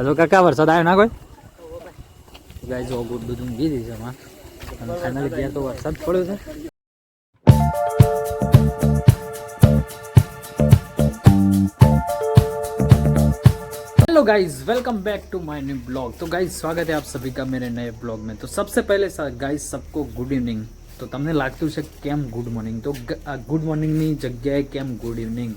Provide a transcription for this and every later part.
હજુ કાકા વરસાદ આવ્યો ના કોઈ ગાય જો ગુડ્ડું તું ગીધી છે એમાં અને ફાઇનલી ગયા તો વરસાદ પડ્યો છે hello guys welcome back to my new blog तो गाइस स्वागत है आप सभी का मेरे नए ब्लॉग में तो सबसे पहले गाइस सबको ગુડ ઇવનિંગ તો તમને લાગતું છે કેમ ગુડ મોર્નિંગ તો ગુડ મોર્નિંગની જગ્યાએ કેમ ગુડ ઇવનિંગ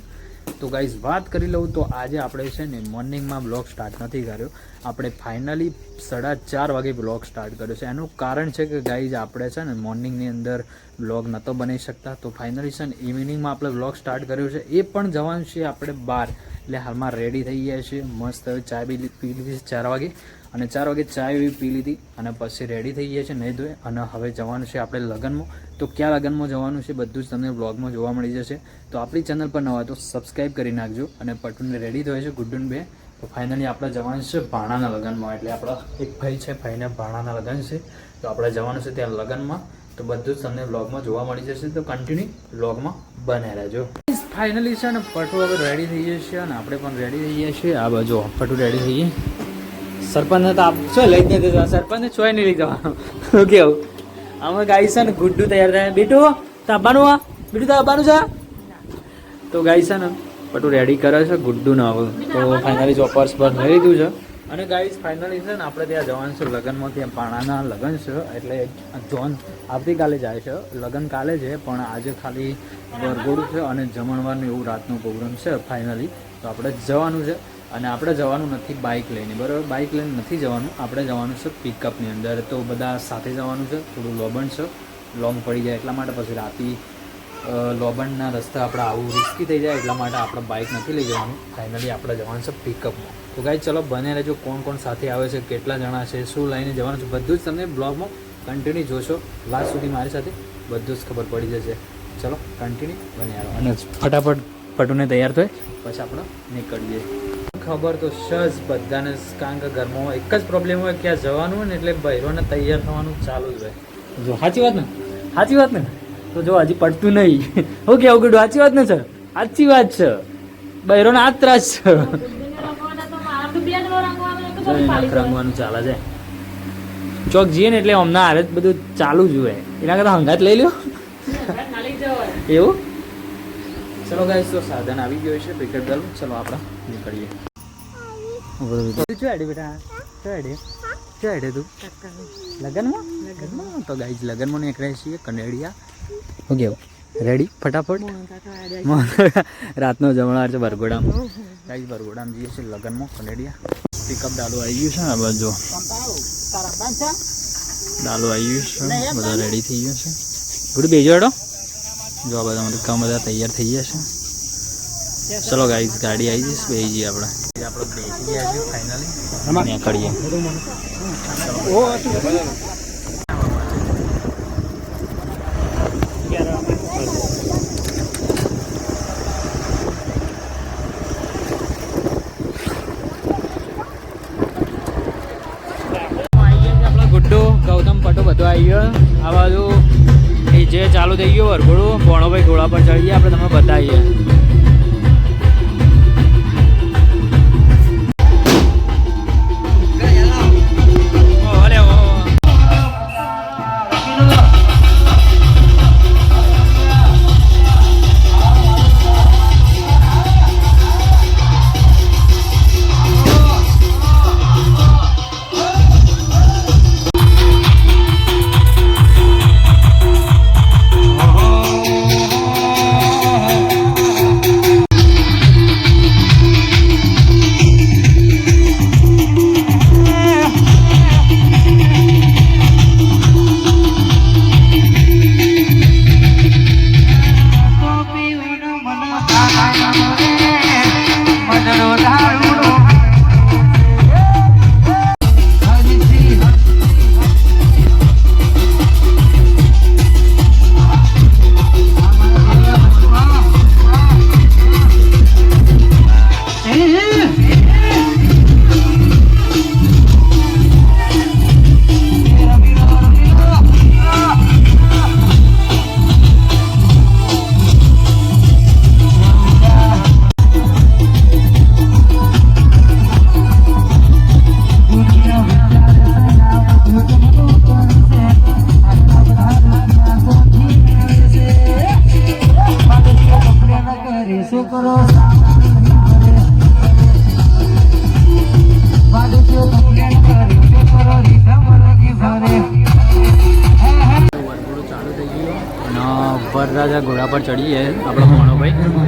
તો ગાઈઝ વાત કરી લઉં તો આજે આપણે છે ને મોર્નિંગમાં બ્લોગ સ્ટાર્ટ નથી કર્યો. આપણે ફાઇનલી સાડા ચાર વાગે બ્લોગ સ્ટાર્ટ કર્યો છે. એનું કારણ છે કે ગાઈઝ આપણે છે ને મોર્નિંગની અંદર બ્લોગ નહોતો બની શકતા. તો ફાઇનલી છે ને ઇવનિંગમાં આપણે બ્લોગ સ્ટાર્ટ કર્યો છે. એ પણ જવાનું છે આપણે બહાર એટલે હાલમાં રેડી થઈ ગયા છીએ. મસ્ત હવે ચા બી પી લીધી છે ચાર વાગે. અને ચાર વાગે ચા એવી પી લીધી. અને પછી રેડી થઈ ગયા છે નહીં ધોએ અને હવે જવાનું છે આપણે લગ્નમાં. તો ક્યાં લગનમાં જવાનું છે બધું જ તમને બ્લોગમાં જોવા મળી જશે. તો આપણી ચેનલ પર નવા તો સબસ્ક્રાઈબ કરી નાખજો અને પટુનને રેડી થયો છે ગુડ્ડુન બે. તો ફાઇનલી આપણે જવાનું છે ભાણાના લગ્નમાં. એટલે આપણા એક ભાઈ છે, ભાઈને ભાણાના લગ્ન છે. તો આપણે જવાનું છે ત્યાં લગ્નમાં. તો બધું જ તમને બ્લોગમાં જોવા મળી જશે. તો કન્ટિન્યુ બ્લોગમાં બને રહેજો. ફાઇનલી છે ને પટુ હવે રેડી થઈ જશે અને આપણે પણ રેડી થઈ ગયા છીએ. આ બાજુ પટુ રેડી થઈ ગઈ. સરપંચને તો આપ શું લઈ જ નથી જવા સરપંચને ચોય નહીં લઈ જવાનું કેવું? ગાય છે ને ગુડ્ડુ તૈયાર થયા. બેટુ તાબાનું આ. બેટુ તાબાનું છે તો છે ને, પટુ રેડી કરે છે ગુડ્ડુ ને હવે. તો ફાઇનલી ચોપર્સ પર લઈ લીધું છે. અને ગાઈસ ફાઇનલી છે ને, આપણે ત્યાં જવાનું છે લગ્નમાં ત્યાં પાણાના લગ્ન છે, એટલે જોન આવતીકાલે જાય છે. લગ્ન કાલે છે, પણ આજે ખાલી વરઘોડું છે અને જમણવારનું એવું રાતનો પ્રોગ્રામ છે ફાઇનલી તો આપણે જવાનું છે. અને આપણે જવાનું નથી બાઇક લઈને, બરાબર? બાઇક લઈને નથી જવાનું, આપણે જવાનું છે પિકઅપની અંદર. તો બધા સાથે જવાનું છે, થોડું લોબણ છે. લોંગ પડી જાય એટલા માટે પછી રાતી લોબણના રસ્તા આપણે આવું રિસ્કી થઈ જાય એટલા માટે આપણે બાઇક નથી લઈ જવાનું. ફાઇનલી આપણે જવાનું છે પિકઅપમાં તો ગાઈ ચલો, બને રહેજો. કોણ કોણ સાથે આવે છે, કેટલા જણા છે, શું લઈને જવાનું છે, બધું જ તમને બ્લોગમાં કન્ટિન્યુ જોશો. લાસ્ટ સુધી મારી સાથે બધું જ ખબર પડી જશે. ચલો કન્ટિન્યુ બને આવો અને ફટાફટ પટુને તૈયાર થાય, પછી આપણે નીકળીએ. ખબર તો સજ બધાને કારણ કે ઘરમાં એક જ પ્રોબ્લેમ હોય કે જવાનું હોય ને એટલે બહેરોને તૈયાર થવાનું ચાલુ જ હોય. જો સાચી વાત ને? સાચી વાત ને? તો જો હજી પડતું નહીં. હું કેવું કીધું સાચી વાત ને સર? સાચી વાત છે. બહેરોને આ ત્રાસ છે. રંગવાનું ચાલે છે. ચોક જઈએ ને એટલે હમણાં હારે બધું ચાલુ જ હોય. એના કરતાં હંગાત લઈ લ્યો. એવું? ચલો ગાઈસ તો સાધન આવી ગયો છે ક્રિકેટ દલ ચલો આપણે નીકળીએ. તું બેટા તું લગનમાં લગનમાં તો ગાઈસ લગનમાં નીકળ્યા છીએ કનેડિયા ઓકે રેડી ફટાફટ રાતનો જમણવાર છે બરગોડામ ગાઈસ બરગોડામ જઈએ છીએ લગનમાં કનેડિયા પિકઅપ ડાલો આવી ગયું છે ને આ બાજુ ડાલો આવી ગયું છે બધા રેડી થઈ ગયું છે ગુડ બેજો જો આ બધા કામ બધા તૈયાર થઈ ગયા છે ચલો ગાઈઝ ગાડી આવી જઈશ બે જઈએ આપણે. આપણે ગૌતમ, પટો બધો આવી ગયો. આ બાજુ જે ચાલુ થઈ ગયું, વરઘોડું. ભોણોભાઈ ઘોડા પર ચડીએ, આપણે તમે બતાવીએ. ચડીએ આપણો મણોભાઈ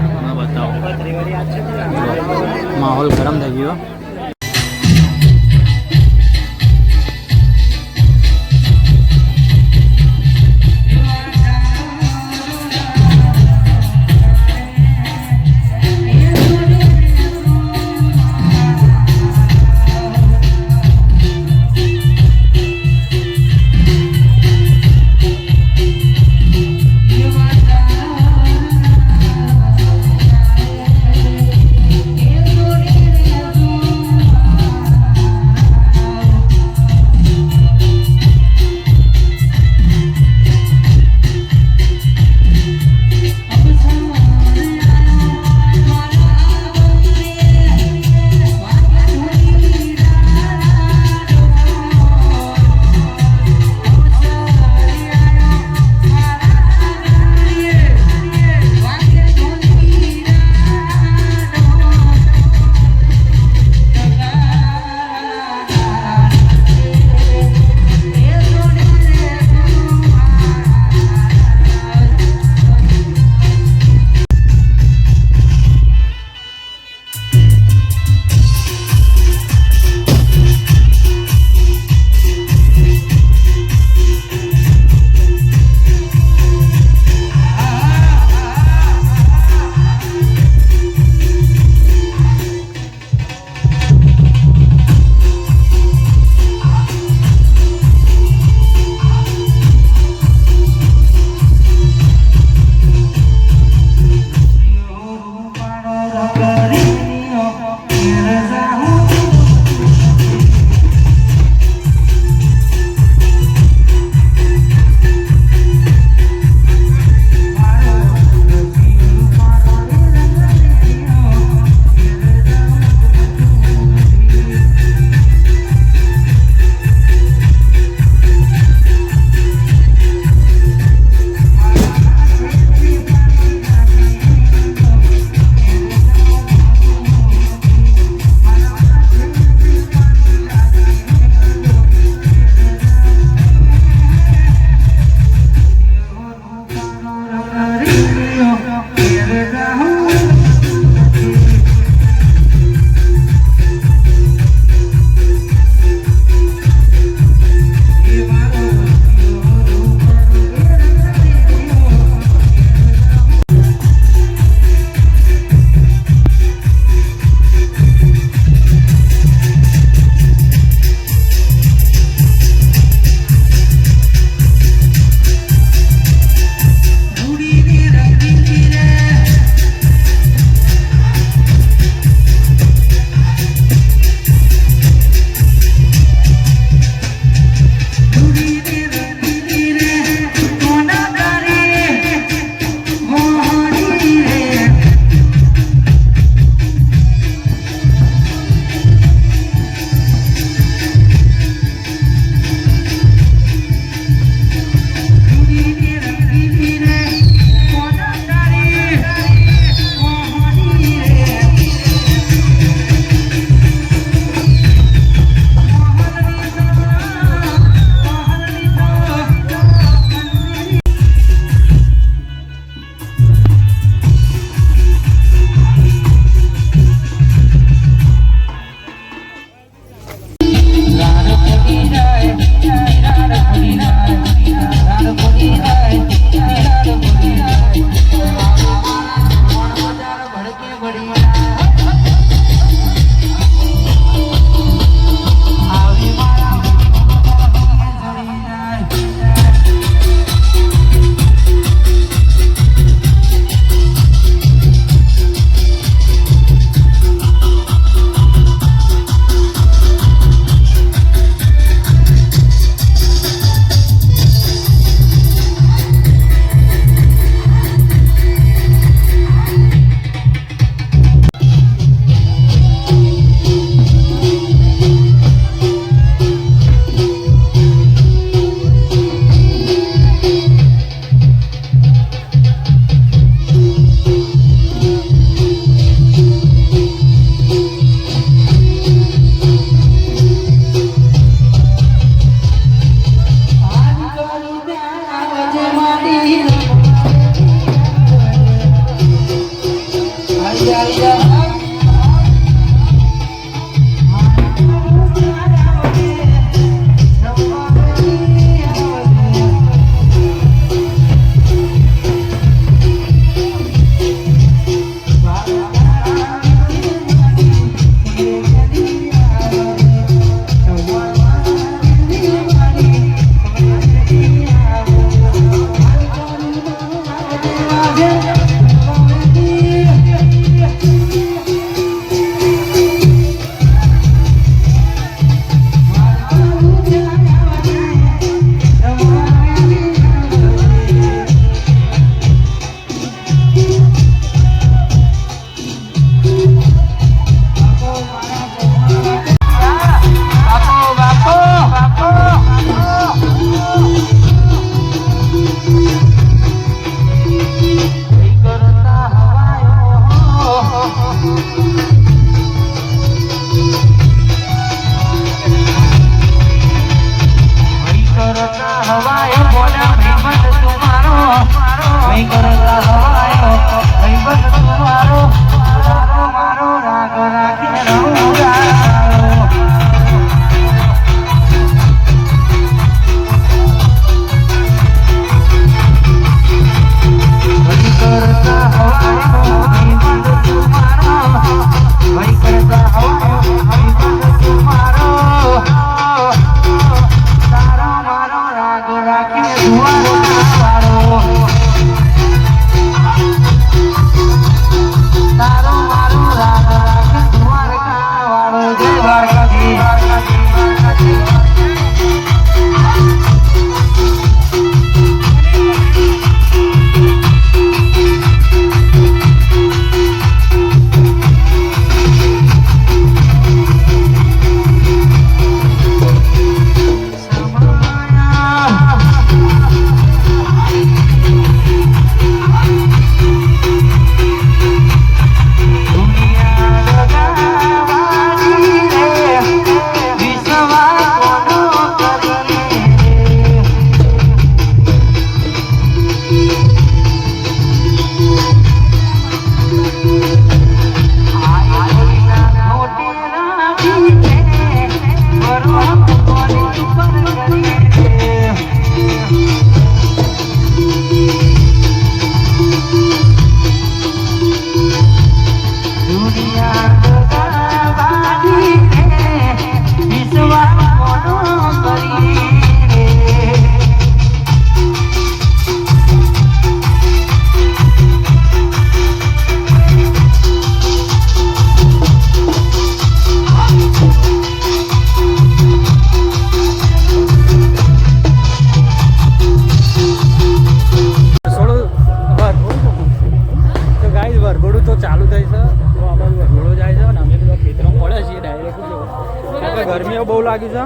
ગરમીઓ બહુ લાગી છે.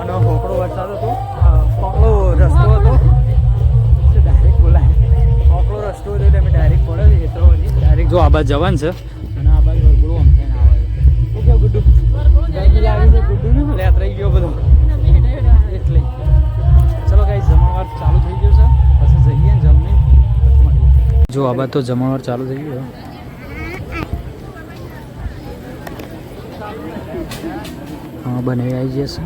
અને હોકડો વરસાદ હતો. હોકડો રસ્તો હતો. ડાયરેક્ટ બોલાય? હોકડો રસ્તો હતો એટલે અમે ડાયરેક્ટ પડે છે ખેતરો હજી. ડાયરેક્ટ જો આ બાજુ જવાનું છે. અને આ બાજુ વરઘોડું આમ થઈને આવે ઓકે શું કેવું ગુડ્ડુ? ગરમી લાગી છે ગુડ્ડુ ને? લેત રહી ગયો બધો. એટલે. ચલો કાંઈ જમણવાર ચાલુ થઈ ગયું છે. પછી જઈએ ને જમીન જો આ બાદ તો જમણવાર ચાલુ થઈ ગયો. બનાવી આવી જશે.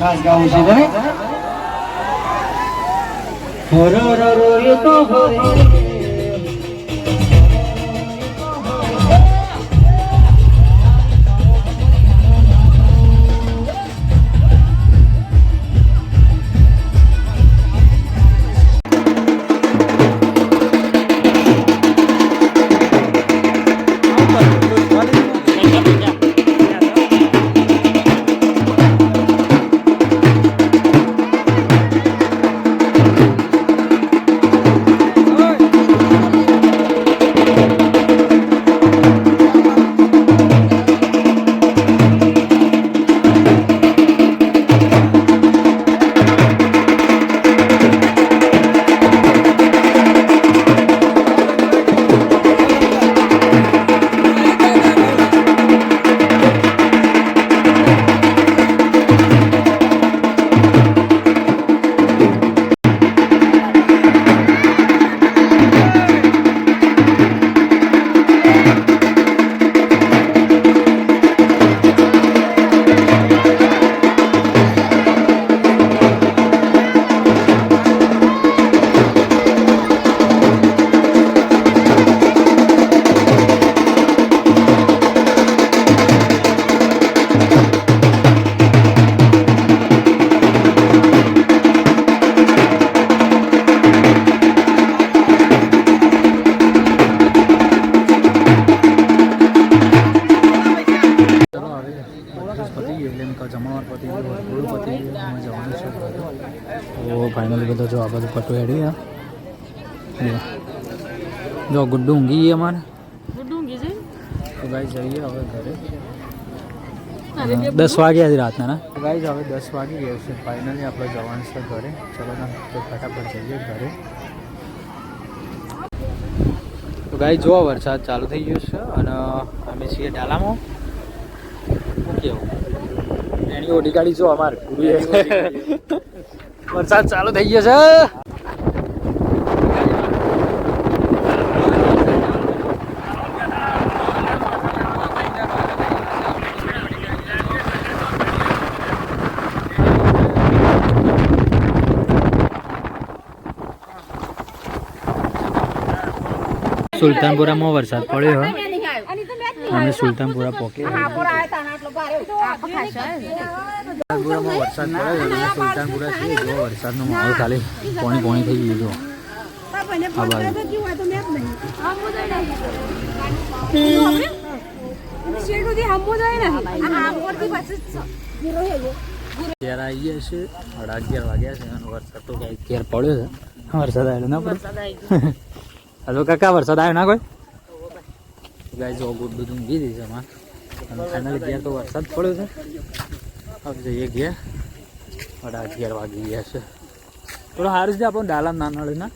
ખાસ ગાવું છે તમે પતી ગયું જવાનું છે. તો ફાઇનલી બધા જો આ બધું પટો હેડી જો. ગુડ્ડુ ઊંઘી ગઈ અમારે. તો ગાઈ જઈએ હવે ઘરે. દસ વાગ્યા રાતના ના? ગાઈ હવે દસ વાગી ગયા છે. ફાઇનલી આપણે જવાનું છે ઘરે. ચલો ને તો ફટાફટ જઈએ ઘરે. તો ગાઈ જો વરસાદ ચાલુ થઈ ગયો છે અને અમે છીએ ડાલામાં શું કેવું? એની ઓઢી કાઢી જો અમારે. વરસાદ ચાલુ થઈ ગયો છે. સુલતાનપુરામાં વરસાદ પડ્યો. હે અમે સુલતાનપુરા પહોંચી સુલતાનપુરામાં વરસાદ પડ્યો છે સુલતાનપુરા જો વરસાદનો માહોલ ખાલી પોણી પોણી થઈ ગયું જો આ બાજુ અત્યારે આવીએ છીએ સાડા અગિયાર વાગ્યા છે અને વરસાદ તો કઈ ઘેર પડ્યો છે વરસાદ આવ્યો. ના પડ્યો હલો કાકા વરસાદ આવ્યો ના કોઈ? ગાય જો ગુડ બધું ઊંઘી છે એમાં. અને ફાઇનલી ઘેર તો વરસાદ પડ્યો છે. હવે જઈએ ઘેર. સાડા અગિયાર વાગી ગયા છે. થોડો સારું છે આપણને ડાલા ના નળે ના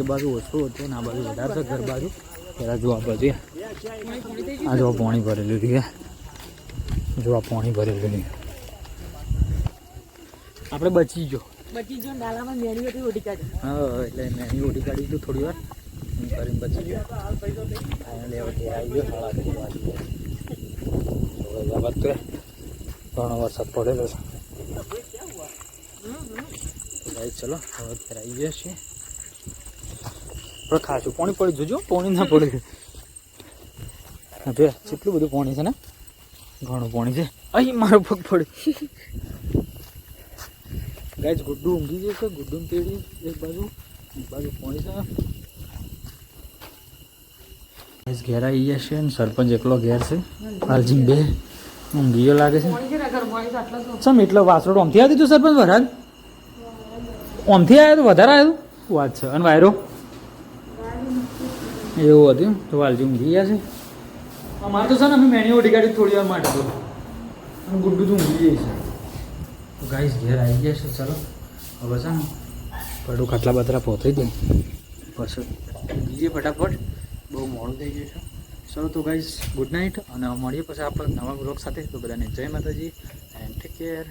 એ બાજુ ઓછું હતું ને આ બાજુ વધારે છે ઘર બાજુ. પેલા જો આ બાજુ. આ જો પાણી ભરેલું છે. જો આ પાણી ભરેલું છે. આપણે બચી ગયો. હા એટલે મેની ઓટી કાઢી થોડી વાર. કરીને આવી ગયો હવે ઘણો વરસાદ પડેલો છે. ચલો, હવે ઘેર આવી ગયા છીએ. પણ ખાસું પાણી પડી જોજો, પાણી ના પડે. જો કેટલું બધું પાણી છે ને? ઘણું પાણી છે. અહીં મારો પગ પડે ગાય ગુડ્ડુ ઊંઘી ગયું છે. ગુડ્ડુ તેડી એક બાજુ એક બાજુ પાણી છે. ગાઈસ ઘેર આવી છે અને સરપંચ એકલો ઘેર છે. હાલજી બે. ઊંઘીઓ લાગે છે. સમ એટલો વાસરોડ ઓમથી આવ્યું તું સરપંચ વરાદ ઓમથી આવ્યો તો વધારે આવ્યો? વાત છે. અને વાયરો? એવું હતું તો વાલજી ઊંઘી ગયા છે. અમારે તો છે ને, અમે મેણી ઓડી કાઢી થોડી વાર માટે તો. અને ગુડ્ડુ તો ઊંઘી જાય છે. તો ગાઈસ ઘેર આવી ગયા છે. ચલો. હવે છે ને, પડું ખાટલા બતરા પહોંચી દે પછી બીજે ફટાફટ. બહુ મોડું થઈ ગયું છે. ચલો તો ગાઈઝ ગુડ નાઇટ અને મળીએ પછી આપણે નવા બ્લોગ સાથે. તો બધાને જય માતાજી એન્ડ ટેક કેર